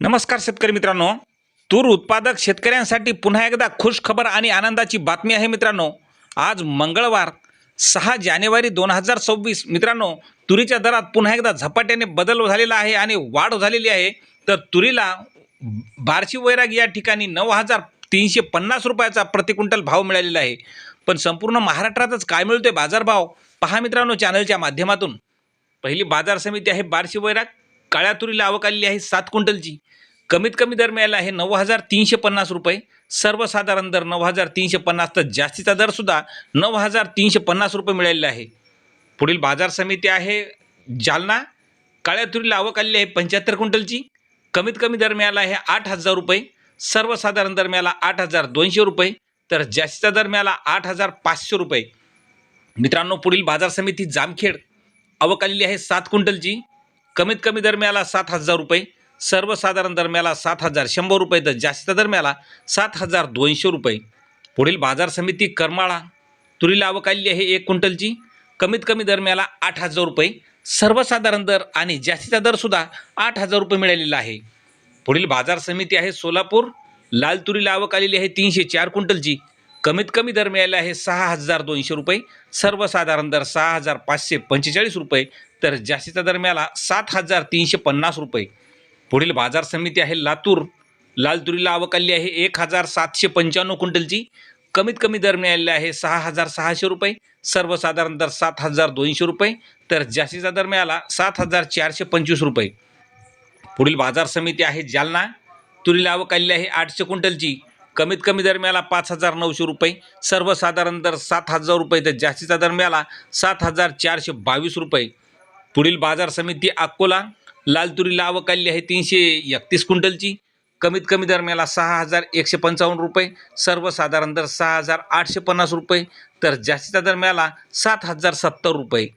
नमस्कार शेतकरी मित्रांनो. तूर उत्पादक शेतकऱ्यांसाठी पुन्हा एकदा खुश खबर आणि आनंदाची बातमी आहे मित्रांनो. आज मंगळवार सहा जानेवारी दोन हजार सव्वीस. मित्रांनो तुरीच्या दरात पुन्हा एकदा झपाट्याने बदल झालेला आहे आणि वाढ झालेली आहे. तर तुरीला बार्शी वैराग या ठिकाणी नऊ हजार तीनशे पन्नास रुपयाचा प्रतिक्विंटल भाव मिळालेला आहे. पण संपूर्ण महाराष्ट्रातच काय मिळतोय बाजारभाव? पहा मित्रांनो चॅनलच्या माध्यमातून. पहिली बाजार समिती आहे बार्शी वैराग. काळ्या तुरीला आवक आलेली आहे सात क्विंटलची. कमीत कमी दर मिळाला आहे नऊ हजार तीनशे पन्नास रुपये. सर्वसाधारण दर नऊ हजार तीनशे पन्नास तर जास्तीचा दरसुद्धा नऊ हजार तीनशे पन्नास रुपये मिळालेला आहे. पुढील बाजार समिती आहे जालना. काळ्या तुरीला आवक आलेली आहे पंच्याहत्तर क्विंटलची. कमीत कमी दर मिळाला आहे आठ हजार रुपये. सर्वसाधारण दर मिळाला आठ हजार दोनशे रुपये. तर जास्तीचा दर मिळाला आठ हजार पाचशे रुपये. मित्रांनो पुढील बाजार समिती जामखेड. आवक आलेली आहे सात क्विंटलची. कमीत कमी दरम्याला सात हजार रुपये सर्वसाधारण दरम्याला सात हजार शंभर रुपये तर जास्त दरम्याला सात हजार दोनशे रुपये. पुढील बाजार समिती करमाळा तुरीला आवक आलेली आहे एक क्विंटलची. कमीत कमी दरम्याला आठ हजार रुपये सर्वसाधारण दर आणि जास्तीचा दरसुद्धा आठ हजार रुपये मिळालेला आहे. पुढील बाजार समिती आहे सोलापूर लाल तुरीला आवक आलेली आहे तीनशे चार क्विंटलची. कमीत कमी दर मिळाले आहे सहा हजार दोनशे रुपये. सर्वसाधारण दर सहा हजार पाचशे पंचेचाळीस रुपये. तर जास्तीचा दर मिळाला सात हजार तीनशे पन्नास रुपये. पुढील बाजार समिती आहे लातूर. लाल तुरीला आवक आली आहे एक हजार सातशे पंच्याण्णव क्विंटलची. कमीत कमी दर मिळालेला आहे सहा हजार सहाशे रुपये. सर्वसाधारण दर सात हजार दोनशे रुपये. तर जास्तीचा दर मिळाला सात हजार चारशे पंचवीस रुपये. पुढील बाजार समिती आहे जालना. तुरीला आवक आलेली आहे आठशे क्विंटलची. कमीत कमी दर मिळाला पाच हजार नऊशे रुपये. सर्वसाधारण दर सात हजार रुपये. तर जास्तीचा दर मिळाला सात हजार चारशे बावीस रुपये. पुढील बाजार समिती अकोला लाल तुरीला आवक आलेली आहे तीनशे एकतीस क्विंटलची. कमीत कमी दर मिळाला सहा हजार एकशे पंचावन्न रुपये. सर्वसाधारण दर सहा हजार आठशे पन्नास रुपये. तर जास्तीचा दर मिळाला सात हजार सत्तर रुपये.